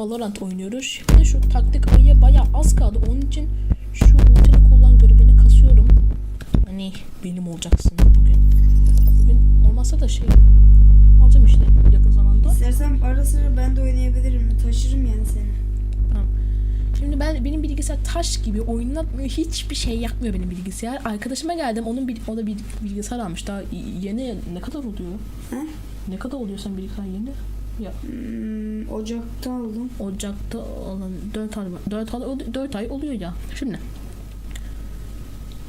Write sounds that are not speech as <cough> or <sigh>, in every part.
Valorant oynuyoruz. Şimdi şu taktik ayıya baya az kaldı. Onun için şu ultini kullan görevini kasıyorum. Hani benim olacaksın bugün. Bugün olmazsa da şey alacağım işte yakın zamanda. İstersen ara sıra ben de oynayabilirim. Taşırım yani seni. Şimdi ben benim bilgisayar taş gibi oynatmıyor. Hiçbir şey yapmıyor benim bilgisayar. Arkadaşıma geldim. Onun bir, o da bir bilgisayar almış. Daha yeni ne kadar oluyor? He? Ne kadar oluyor sen bilgisayar yeni? Ya Hmm, Ocak'ta aldım. Ocak'ta olan 4 ay 4 ay 4 ay oluyor ya. Şimdi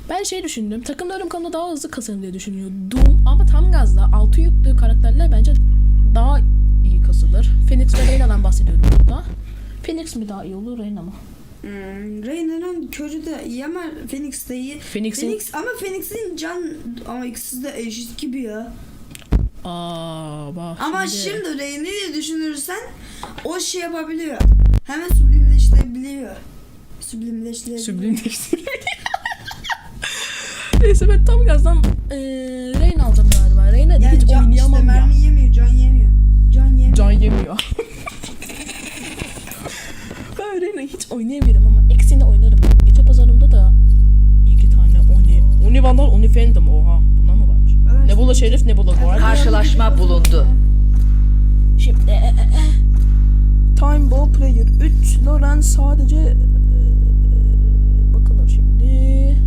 ben şey düşündüm. Takımda ölüm kanında daha hızlı kasarım diye düşünüyordum. Ama tam gazda altı yüklü karakterler bence daha iyi kasılır. Phoenix ve Reyna'dan bahsediyorum burada. Phoenix mi daha iyi olur Reyna mı? Hmm, Reyna'nın körü de iyi ama Phoenix de iyi. Phoenix'in Phoenix ama Phoenix'in can ama ikisi de eşit gibi ya. Aa bak Ama şimdi Reyna'yı düşünürsen o şey yapabiliyor. Hemen sublimleştirebiliyor. Sublimleştirebiliyor. Süblimleştiriyor. <laughs> Neyse ben tam gazdan eee Reyna alacağım galiba. Da Yani hiç can, oynayamam işte ya. mermi yemiyor, can yemiyor. Can yemiyor. Can yemiyor. <laughs> ben Reyna hiç oynayamıyorum ama eksini oynarım. Gece pazarımda da iki tane Oni. Oni Vandal, Oni Phantom. Oha bunlar mı varmış? Ben- Nebula Şerif, Nebula Guard. Karşılaşma bulundu. Şimdi e, e, e. Time Ball Player 3 Loren sadece bakalım şimdi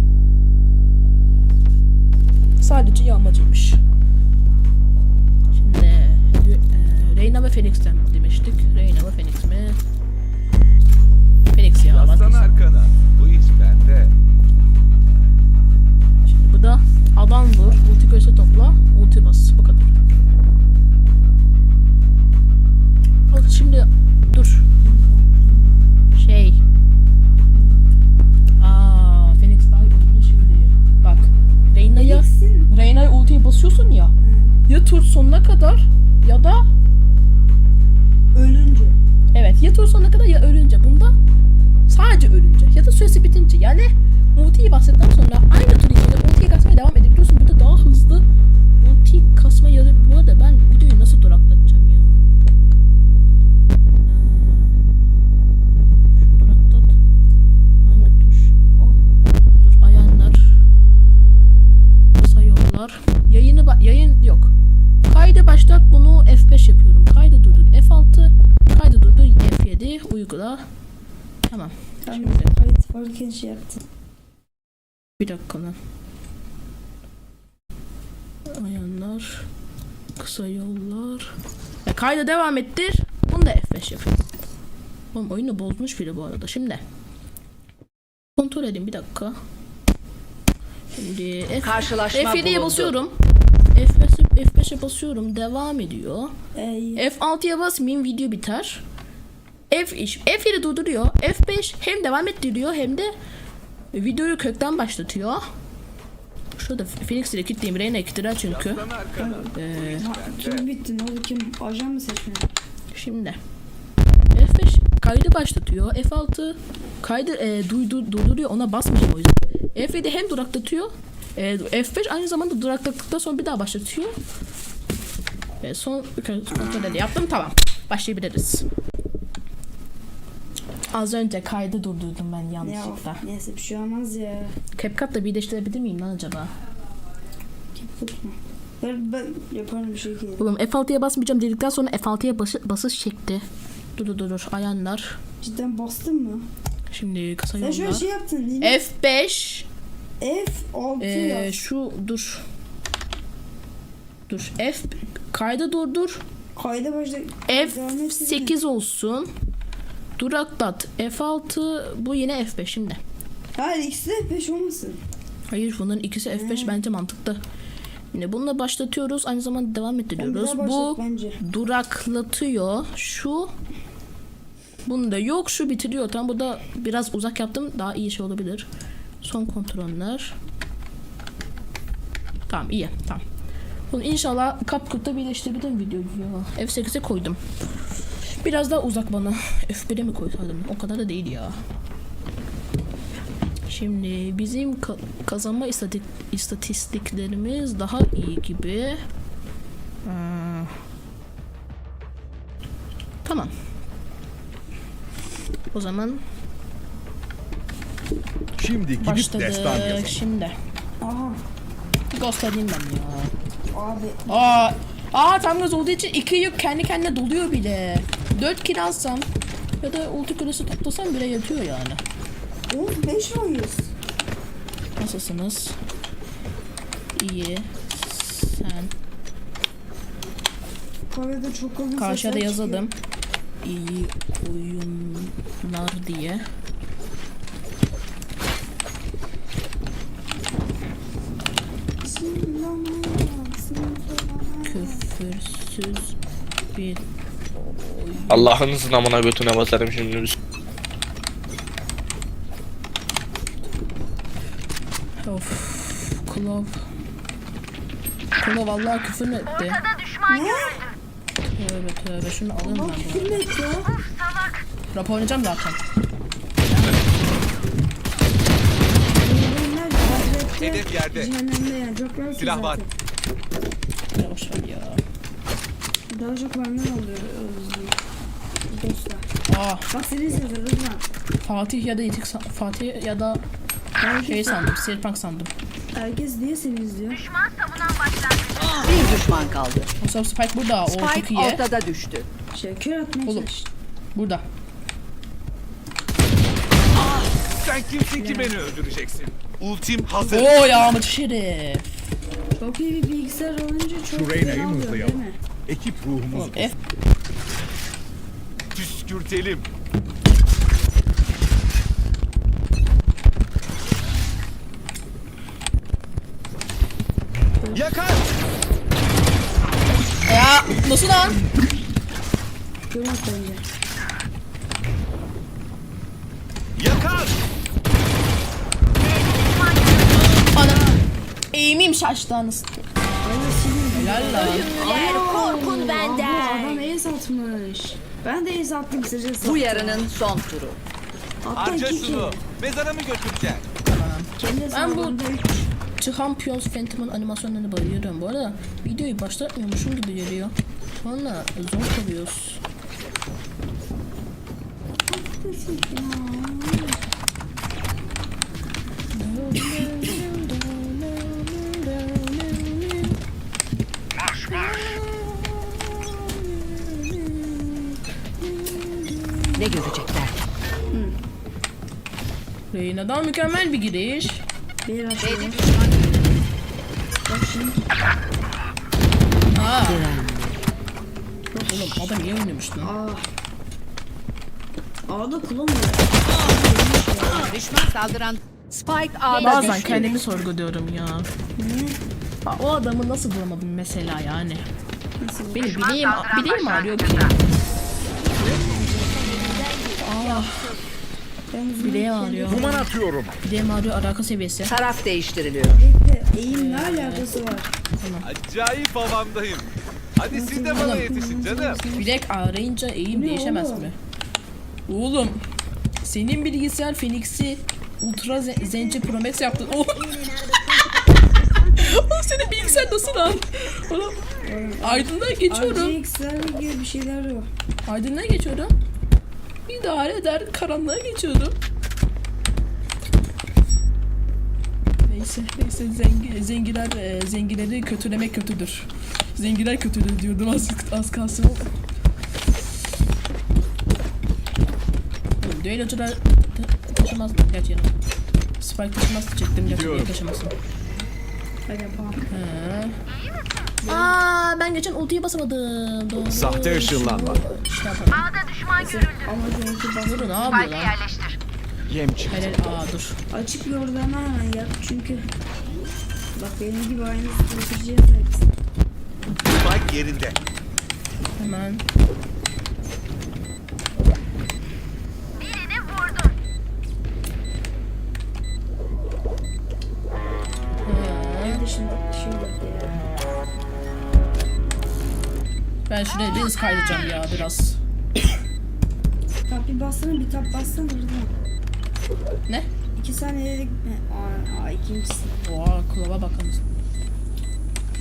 sadece yağmacıymış. Şimdi e, Reyna ve Phoenix'ten demiştik. Reyna ve Phoenix mi? Phoenix ya Yaslan arkana. Bu iş bende. Şimdi bu da adam vur, ulti köşe topla, ulti bas. Bu kadar. Bak şimdi dur. Şey. Aa, Phoenix daha iyi şimdi. Bak. Reyna'ya Reyna'ya ultiyi basıyorsun ya. Ya tur sonuna kadar ya da Ölünce. evet ya tur sonuna kadar ya ölünce. Bunda sadece ölünce ya da süresi bitince. Yani ultiyi bastıktan sonra aynı tur içinde ultiyi kasmaya devam edebiliyorsun. Burada daha hızlı ulti kasma ya da bu arada ben videoyu nasıl duraklatacağım ya? Ee. Yayını yayın yok. Kaydı başlat bunu F5 yapıyorum. Kaydı durdur F6. Kaydı durdur F7. Uygula. Tamam. Tamam. Kayıt varken şey yaptım. bir dakika lan. Ayarlar. Kısa yollar. E, kayda devam ettir. Bunu da F5 yapıyorum. Oğlum oyunu bozmuş bile bu arada. Şimdi. Kontrol edeyim bir dakika. Şimdi F Karşılaşma F7'ye bulundu. basıyorum. F5'e F5'e basıyorum. Devam ediyor. Ee, F6'ya basmayayım video biter. F F7 durduruyor. F5 hem devam ettiriyor hem de videoyu kökten başlatıyor. Şurada Phoenix ile kilitleyeyim. Reyna kilitler çünkü. Ee, kim bitti? Ne oldu? Kim? Ajan mı seçmedi? şimdi F5 kaydı başlatıyor. F6 kaydı e, duydu, durduruyor. Ona basmayacağım o yüzden. F7 hem duraklatıyor. E, F5 aynı zamanda duraklattıktan sonra bir daha başlatıyor. Ve son kontrol. Yaptım tamam. Başlayabiliriz. Az önce kaydı durdurdum ben Ya yanlışlıkla. neyse bir şey olmaz ya. CapCut'la birleştirebilir miyim lan acaba? Tutma. Ben, ben yaparım bir şekilde. Oğlum F6'ya basmayacağım dedikten sonra F6'ya bası, basış çekti. Dur dur dur ayarlar. Cidden bastın mı? Şimdi kısa Sen şöyle şey yaptın mi? F5 F6 Ee, yaz. şu dur. Dur. F kaydı durdur. Kayda başla. Devam etsene. F8 olsun. Duraklat. F6 bu yine F5 şimdi. Hayır ikisi de 5 olmasın. Hayır bunların ikisi F5 bence mantıklı. Şimdi bununla başlatıyoruz. Aynı zamanda devam ettiriyoruz. Bu bence. duraklatıyor. Şu bunda yok şu bitiriyor. Tam bu da biraz uzak yaptım. Daha iyi şey olabilir. Son kontroller. Tamam iyi. Tamam. Bunu inşallah CapCut'ta birleştirebilirim videoyu ya. F8'e koydum. Biraz daha uzak bana. <laughs> F1'e mi koysaydım? O kadar da değil ya. Şimdi bizim ka- kazanma istatik- istatistiklerimiz daha iyi gibi. Hmm. Tamam. O zaman Şimdi gidip destan başladık. yazalım. Şimdi. Aha. Ghost edeyim ben ya. Abi. Aa, aa tam gaz olduğu için iki yük kendi kendine doluyor bile. 4 kill alsam ya da ulti kulesi toplasam bile yatıyor yani. Oğlum 5 oyuz. Nasılsınız? İyi. Sen Kore'de çok kalın karşıya da yazalım. İyi oyunlar diye. Küfürsüz bir Allah'ınızın amına götüne basarım şimdi. biz. Of. Klov. Klov vallahi küfür etti? Tövbe tövbe şunu alın ben bunu. kim bekliyor? Rap oynayacağım zaten. Hedef yerde. cehennemde yani çok rahatsız Silah var. Yavaş ver ya. Daha çok benden oluyor özlüğüm. Dostlar. Aa Bak seni Rıdvan. Fatih ya da Yitik san- Fatih ya da Herkes, şey sandım. Sirpank sandım. herkes niye seni izliyor? Bir düşman kaldı. O zaman Spike burada. O çok Spike iyi. ortada düştü. Şey kör atmaya Oğlum. çalış. Burada. Sen kimsin ki beni öldüreceksin? Ultim hazır. Oo yağmacı şerif. Çok iyi bir bilgisayar olunca çok Şu Reyna'yı fena oluyor, mızlayalım. değil mi? Ekip ruhumuz F. Püskürtelim. Yakar! Ya nasıl lan? Bence. Yakar! Ana. Eğimim şaştı anasını. Helal lan. Korkun atmış. Ben de ace attım sıcası. Bu yarının son turu. Hatta Harca iki şunu. Mezara mı götüreceksin? Kendi Ben bu- hesabımda üç. Çıkan Pions Phantom'ın animasyonlarına bayılıyorum. Bu arada videoyu başlatmıyormuşum gibi geliyor. Sonra zor kalıyoruz. Reyna'dan mükemmel bir giriş. Bir düşman Bak şimdi. Aa. Oğlum adam iyi oynamış lan. Aa. A'da var. düşman saldıran Spike A'da Bazen düştü. kendimi sorguluyorum ya. Aa, O adamı nasıl bulamadım mesela yani. Benim bileğim, bileğim ağrıyor ki. Ah. Bileğim ağrıyor. Duman atıyorum. Bileğim ağrıyor alaka seviyesi. Taraf değiştiriliyor. Bekle. Eğim ne alakası var? Acayip havamdayım. Hadi siz de bana yetişin canım. Bilek ağrıyınca eğim Ne değişemez oğlum? mi? Oğlum. Senin bilgisayar Phoenix'i Ultra Zen- Zenci Pro Max yaptın. Oğlum. <laughs> Oğlum senin bilgisayar nasıl lan? Oğlum. Aydın'dan geçiyorum. RGX'ler gibi bir şeyler var. Aydınlığa geçiyorum. İdare eder. Karanlığa geçiyorum. Neyse, neyse zengi, zengiler, e, zengileri kötülemek kötüdür. Zengiler kötüdür diyordum az, az kalsın. Düellocular ta- taşımaz mı? Gerçi yanım. Spike taşımaz diyecektim. Niye taşımasın? Yapalım. He. Aa ben geçen ultiyi basamadım. Doğru. Sahte ışınlanma. Şey yapalım. Ama seninki bas. Dur ne yapıyor lan? Yem çık. Helal aa dur. Açık bir orada hemen hemen yap çünkü. Bak benim gibi aynı stratejiye sahipsin. Spike yerinde. Hemen. Ben şuraya bir kaydedeceğim ya biraz. Tap bir bassana bir tap bassana Rıdvan. Ne? İki saniyede gitme. Aa, aa ikincisi. Oha kulaba bakalım.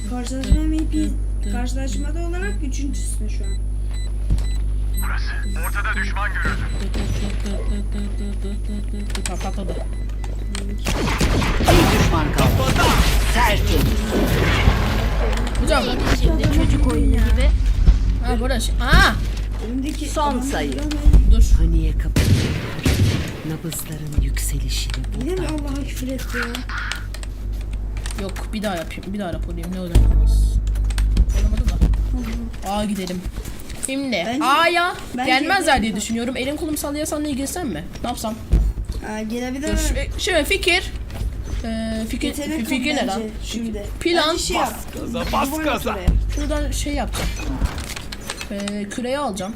Karşılaşma MVP karşılaşmada olarak üçüncüsün şu an. Tamam patladı. Bir düşman kaldı. Tertemiz. Hocam. Şimdi çocuk oyunu gibi. Ha burası. Aa Önümdeki Son sayı. dur. Paniğe kapılıyor. Nabızların yükselişini Yine mi buradan. Allah'a küfür etti ya? Yok bir daha yapayım. Bir daha raporlayayım. Ne olur ne olmaz. Olamadı da. Aa gidelim. Şimdi Bence- A'ya bence gelmezler diye düşünüyorum. Elim kolum sallaya sallaya girsem mi? Ne yapsam? Aa, gelebilir Dur, mi? şu- Şimdi fikir. Ee, fikir, Yetenek fikir ne lan? Şimdi. Plan. Bence şey yap. Gaza bas oraya. Şuradan şey yapacağım. Ee, küreyi alacağım.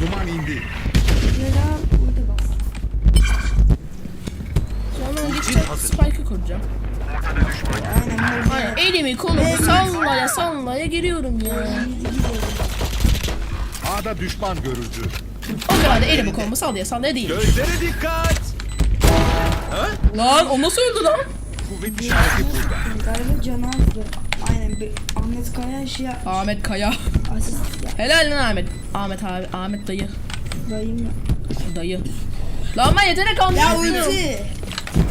Duman indi. Al, burada. Sonra gideceğim spike'ı kuracağım. Aynen elimi kolumu sallaya sallaya giriyorum ya. A'da düşman görüldü. O kadar da elimi kolumu sallaya sallaya değil. Gözlere dikkat. Lan o nasıl öldü lan? Kuvvet işareti burada. Galiba canı azdı. Aynen bir Ahmet Kaya şey yapmış. Ahmet Kaya. Asist ya. Helal lan Ahmet. Ahmet abi. Ahmet dayı. Dayım. Dayı. Lan ben yetenek almayı Ya unuttum. ulti.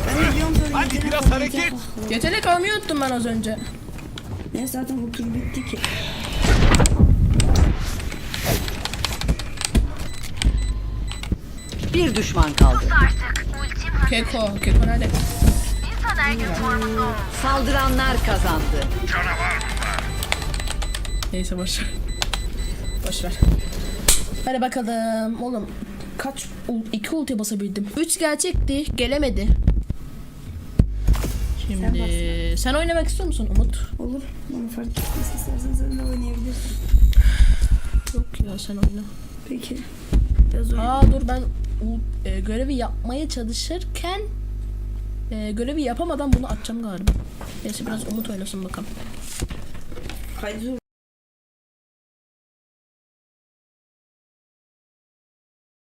Ben de diyorum sana. Hadi yetenek biraz hareket. al. Yetenek almayı unuttum ben az önce. Ne zaten bu tur bitti ki. Bir düşman kaldı. Keko. Keko nerede? Saldıranlar kazandı. Neyse boş ver. Boş ver. Hadi bakalım. Oğlum kaç ul- iki ulti basabildim. Üç gerçekti. Gelemedi. Şimdi sen, oynamak istiyor musun Umut? Olur. Bana fark etmez. İstersen sen de oynayabilirsin. Yok ya sen oyna. Peki. Biraz oyna. Aa dur ben e, görevi yapmaya çalışırken e, görevi yapamadan bunu atacağım galiba. Neyse biraz Umut oynasın bakalım. Kaydı